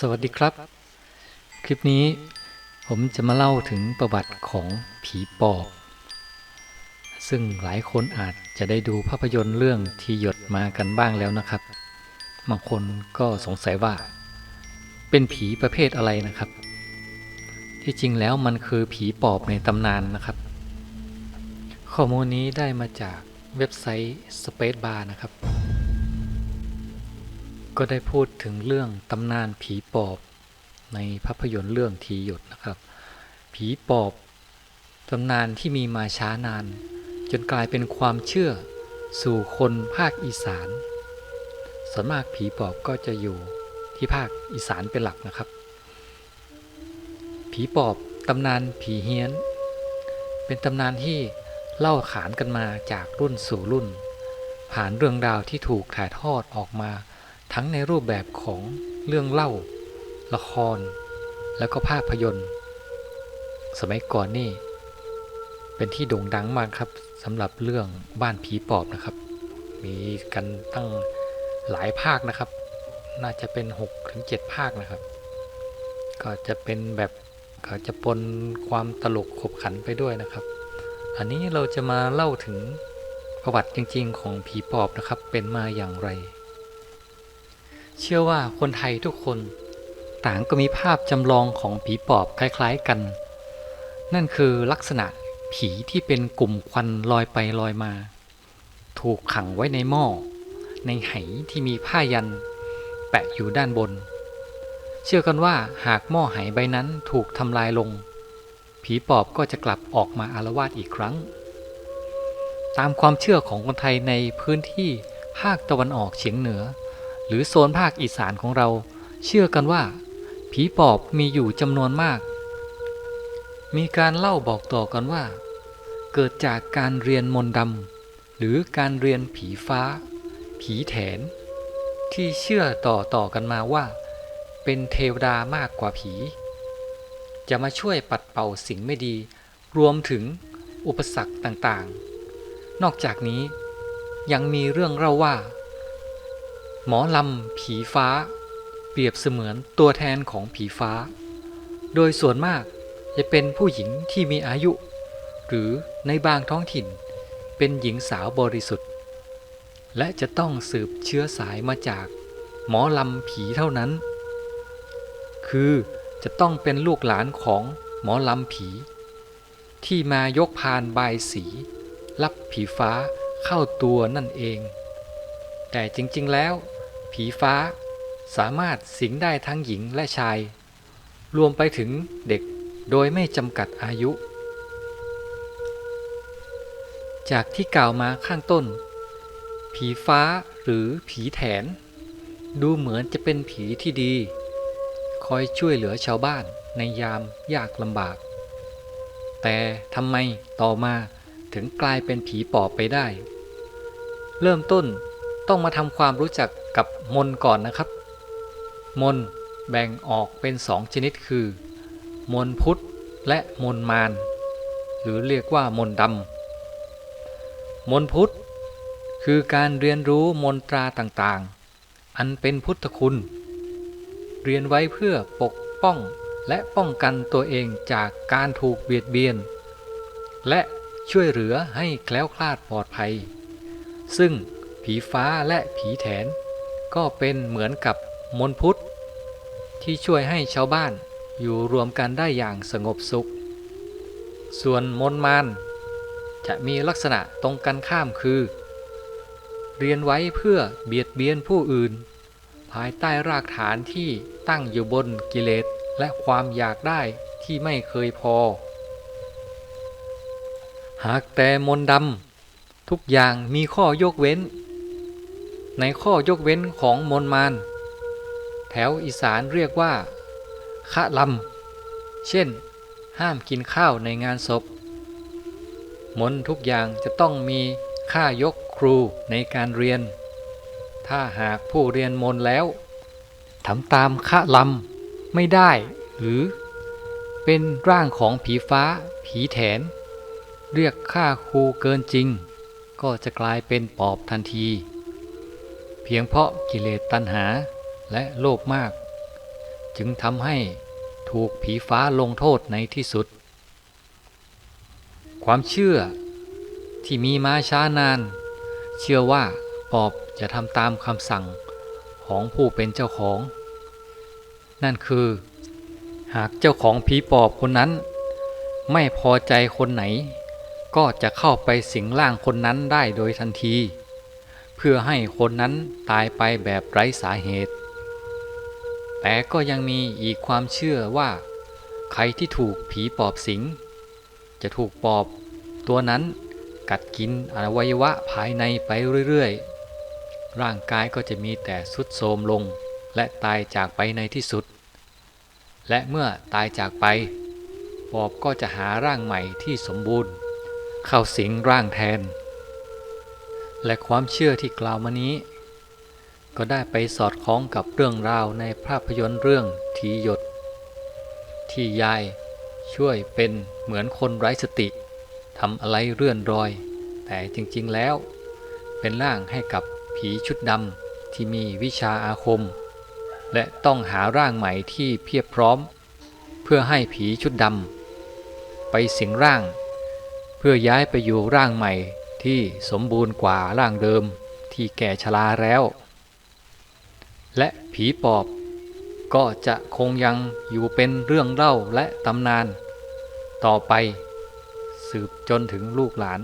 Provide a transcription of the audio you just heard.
สวัสดีครับ คลิปนี้ผมจะมาเล่าถึงประวัติของผีปอบ ซึ่งหลายคนอาจจะได้ดูภาพยนตร์เรื่องที่หยดมากันบ้างแล้วนะครับ บางคนก็สงสัยว่า เป็นผีประเภทอะไรนะครับ ที่จริงแล้วมันคือผีปอบในตำนานนะครับ ข้อมูลนี้ได้มาจากเว็บไซต์ Space Bar นะครับ ก็ได้พูดถึงเรื่องตำนานผีปอบในภาพยนตร์เรื่องทีหยดนะครับ ผีปอบตำนานที่มีมาช้านาน จนกลายเป็นความเชื่อสู่คนภาคอีสานส่วนมากผีปอบก็จะอยู่ที่ภาคอีสานเป็นหลักนะครับ ผีปอบตำนานผีเฮี้ยน เป็นตำนานที่เล่าขานกันมาจากรุ่นสู่รุ่น ผ่านเรื่องราวที่ถูกถ่ายทอดออกมา ทั้งในรูปแบบของเรื่องเล่า ละคร แล้วก็ภาพยนตร์ สมัยก่อนนี่ เป็นที่โด่งดังมากครับสำหรับเรื่องบ้านผีปอบนะครับ มีกันตั้งหลายภาคนะครับ น่าจะเป็น6ถึง7ภาคนะครับ ก็จะเป็นแบบก็จะปนความตลกขบขันไปด้วยนะครับ อันนี้เราจะมาเล่าถึงประวัติจริงๆ ของผีปอบนะครับ เป็นมาอย่างไร เชื่อว่าคนไทยทุกคน ต่างก็มีภาพจำลองของผีปอบคล้ายๆกัน นั่นคือลักษณะผีที่เป็นกลุ่มควันลอยไปลอยมา ถูกขังไว้ในหม้อ ในไหที่มีผ้ายัน แปะอยู่ด้านบน เชื่อกันว่าหากหม้อไหใบนั้นถูกทำลายลง ผีปอบก็จะกลับออกมาอารวาสอีกครั้ง ตามความเชื่อของคนไทยในพื้นที่ภาคตะวันออกเฉียงเหนือ หรือโซนภาคอีสานของเรา เชื่อกันว่า ผีปอบมีอยู่จำนวนมาก มีการเล่าบอกต่อกันว่า เกิดจากการเรียนมนต์ดำหรือการเรียนผีฟ้า ผีแถน ที่เชื่อต่อต่อกันมาว่า เป็นเทวดามากกว่าผี จะมาช่วยปัดเป่าสิ่งไม่ดี รวมถึงอุปสรรคต่างๆ นอกจากนี้ยังมีเรื่องเล่าว่า หมอลำผีฟ้า เปรียบเสมือนตัวแทนของผีฟ้า โดยส่วนมากจะเป็นผู้หญิงที่มีอายุ หรือในบางท้องถิ่นเป็นหญิงสาวบริสุทธิ์ และจะต้องสืบเชื้อสายมาจากหมอลำผีเท่านั้น คือจะต้องเป็นลูกหลานของหมอลำผี ที่มายกพานบายสี รับผีฟ้าเข้าตัวนั่นเอง แต่จริงๆแล้ว ผีฟ้า สามารถสิงได้ทั้งหญิงและชาย รวมไปถึงเด็กโดยไม่จำกัดอายุ จากที่กล่าวมาข้างต้น ผีฟ้าหรือผีแถน ดูเหมือนจะเป็นผีที่ดี คอยช่วยเหลือชาวบ้านในยามยากลำบาก แต่ทำไมต่อมาถึงกลายเป็นผีปอบไปได้ เริ่มต้น ต้องมาทำความรู้จักกับมนก่อนนะครับ มนแบ่งออกเป็นสองชนิดคือ มนพุทธและมนมารหรือเรียกว่ามนดำมนพุทธคือการเรียนรู้มนตราต่างๆ อันเป็นพุทธคุณ เรียนไว้เพื่อปกป้องและป้องกันตัวเองจากการถูกเบียดเบียน และช่วยเหลือให้แคล้วคลาดปลอดภัย ซึ่ง ผีฟ้าและผีแถน ก็เป็นเหมือนกับมนพุทธ ที่ช่วยให้ชาวบ้านอยู่รวมกันได้อย่างสงบสุข ส่วนมนมานจะมีลักษณะตรงกันข้ามคือ เรียนไว้เพื่อเบียดเบียนผู้อื่น ภายใต้รากฐานที่ตั้งอยู่บนกิเลสและความอยากได้ที่ไม่เคยพอ หากแต่มนดำทุกอย่างมีข้อยกเว้น ในข้อยกเว้นของมนต์มารแถวอีสานเรียกว่าคะลำเช่น ห้ามกินข้าวในงานศพ มนทุกอย่างจะต้องมีค่ายกครูในการเรียน ถ้าหากผู้เรียนมนแล้วทำตามคะลำไม่ได้ หรือ เป็นร่างของผีฟ้า ผีแถน เรียกค่าครูเกินจริง ก็จะกลายเป็นปอบทันที เพียงเพราะกิเลสตัณหาและโลภมาก จึงทำให้ถูกผีฟ้าลงโทษในที่สุด ความเชื่อที่มีมาช้านาน เชื่อว่าปอบจะทำตามคำสั่งของผู้เป็นเจ้าของ นั่นคือ หากเจ้าของผีปอบคนนั้น ไม่พอใจคนไหน ก็จะเข้าไปสิงร่างคนนั้นได้โดยทันที เพื่อให้คนนั้นตายไปแบบไร้สาเหตุ แต่ก็ยังมีอีกความเชื่อว่า ใครที่ถูกผีปอบสิง จะถูกปอบตัวนั้นกัดกินอวัยวะภายในไปเรื่อยๆ ร่างกายก็จะมีแต่สุดโทรมลง และตายจากไปในที่สุด และเมื่อตายจากไป ปอบก็จะหาร่างใหม่ที่สมบูรณ์ เข้าสิงร่างแทน และความเชื่อที่กล่าวมานี้ ก็ได้ไปสอดคล้องกับเรื่องราวในภาพยนตร์เรื่องทีหยด ที่ยายช่วยเป็นเหมือนคนไร้สติทำอะไรเรื่อนรอย แต่จริงๆแล้ว เป็นร่างให้กับผีชุดดำที่มีวิชาอาคม และต้องหาร่างใหม่ที่เพียบพร้อม เพื่อให้ผีชุดดำไปสิงร่าง เพื่อย้ายไปอยู่ร่างใหม่ ที่สมบูรณ์กว่าร่างเดิมที่แก่ชราแล้ว และผีปอบก็จะคงยังอยู่เป็นเรื่องเล่าและตำนาน ต่อไปสืบจนถึงลูกหลาน